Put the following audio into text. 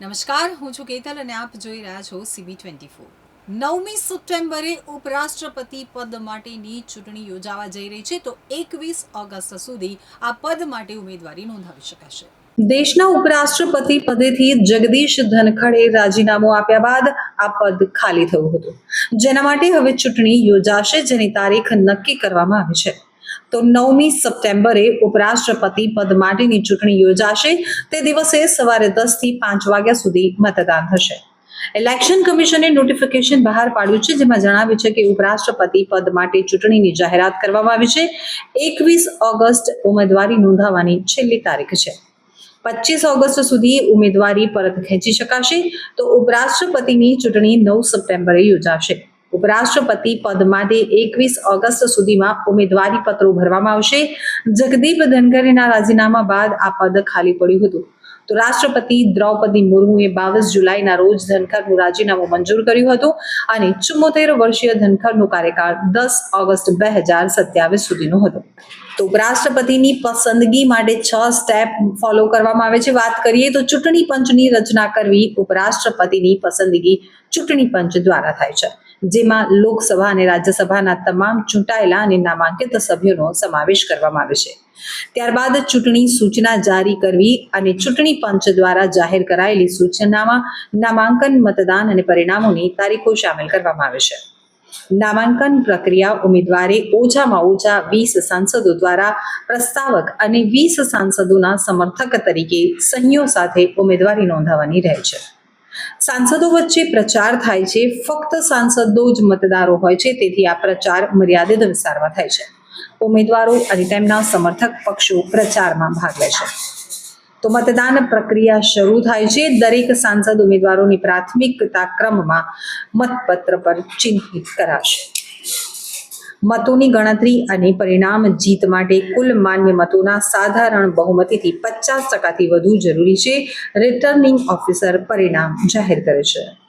નમસ્કાર, હું છું કેતલ અને આપ જોઈ રહ્યા છો સીબી ટ્વેન્ટી ફોર નવમી સપ્ટેમ્બરે ઉપરાષ્ટ્રપતિ પદ માટેની ચૂંટણી યોજાવા જઈ રહી છે, તો એકવીસ ઓગસ્ટ સુધી આ પદ માટે ઉમેદવારી નોંધાવી શકાશે. દેશના ઉપરાષ્ટ્રપતિ પદેથી જગદીશ ધનખડે રાજીનામું આપ્યા બાદ આ પદ ખાલી થયું હતું. જેના માટે હવે ચૂંટણી યોજાશે, જેની તારીખ નક્કી કરવામાં આવી છે. તો નવમી સપ્ટેમ્બરે ઉપરાષ્ટ્રપતિ પદ માટેની ચૂંટણી યોજાશે. તે દિવસે સવારે દસથી પાંચ વાગ્યા સુધી મતદાન થશે. ઇલેક્શન કમિશને નોટિફિકેશન બહાર પાડ્યું છે, જેમાં જણાવ્યું છે કે ઉપરાષ્ટ્રપતિ પદ માટે ચૂંટણીની જાહેરાત કરવામાં આવી છે. એકવીસ ઓગસ્ટ ઉમેદવારી નોંધાવવાની છેલ્લી તારીખ છે. પચીસ ઓગસ્ટ સુધી ઉમેદવારી પરત ખેંચી શકાશે. તો ઉપરાષ્ટ્રપતિની ચૂંટણી નવ સપ્ટેમ્બરે યોજાશે. ઉપરાષ્ટ્રપતિ પદ માટે એકવીસ ઓગસ્ટ સુધીમાં ઉમેદવારી પત્રો ભરવામાં આવશે. જગદીપ ધનખરેના રાજીનામા બાદ આ પદ ખાલી પડ્યું હતું. તો રાષ્ટ્રપતિ દ્રૌપદી મુર્મુએ બાવીસ જુલાઈના રોજ ધનખરનું રાજીનામું મંજૂર કર્યું હતું અને ચુમ્મોતેર વર્ષીય ધનખરનો કાર્યકાળ દસ ઓગસ્ટ બે હજાર સત્યાવીસ સુધીનો હતો. તો ઉપરાષ્ટ્રપતિની પસંદગી માટે છ સ્ટેપ ફોલો કરવામાં આવે છે. વાત કરીએ તો ચૂંટણી પંચની રચના કરવી ઉપરાષ્ટ્રપતિની પસંદગી ચૂંટણી પંચ દ્વારા થાય છે. જેમાં લોકસભા અને રાજ્યસભાના તમામ ચૂંટાયેલા અને નામાંકિત સભ્યોનો સમાવેશ કરવામાં આવે છે. ત્યારબાદ ચૂંટણી સૂચના જારી કરવી અને ચૂંટણી પંચ દ્વારા જાહેર કરાયેલી સૂચનામાં નામાંકન, મતદાન અને પરિણામોની તારીખો સામેલ કરવામાં આવે છે. નામાંકન પ્રક્રિયા ઉમેદવારે ઓછામાં ઓછા વીસ સાંસદો દ્વારા પ્રસ્તાવક અને વીસ સાંસદોના સમર્થક તરીકે સહીઓ સાથે ઉમેદવારી નોંધાવવાની રહે છે. સાંસદો વચ્ચે પ્રચાર થાય છે. ફક્ત સાંસદો જ મતદારો હોય છે. તેથી આ પ્રચાર મર્યાદિત વિસ્તારમાં થાય છે. ઉમેદવારો અને તેમના સમર્થક પક્ષો પ્રચારમાં ભાગ લે છે. તો મતદાન પ્રક્રિયા શરૂ થાય છે. દરેક સાંસદ ઉમેદવારોની પ્રાથમિકતા ક્રમમાં મતપત્ર પર ચિહ્નિત કરાશે. મતોની ગણતરી અને પરિણામ જીત માટે કુલ માન્ય મતોના સાધારણ બહુમતીથી પચાસ ટકાથી વધુ જરૂરી છે. રિટર્નિંગ ઓફિસર પરિણામ જાહેર કરે છે.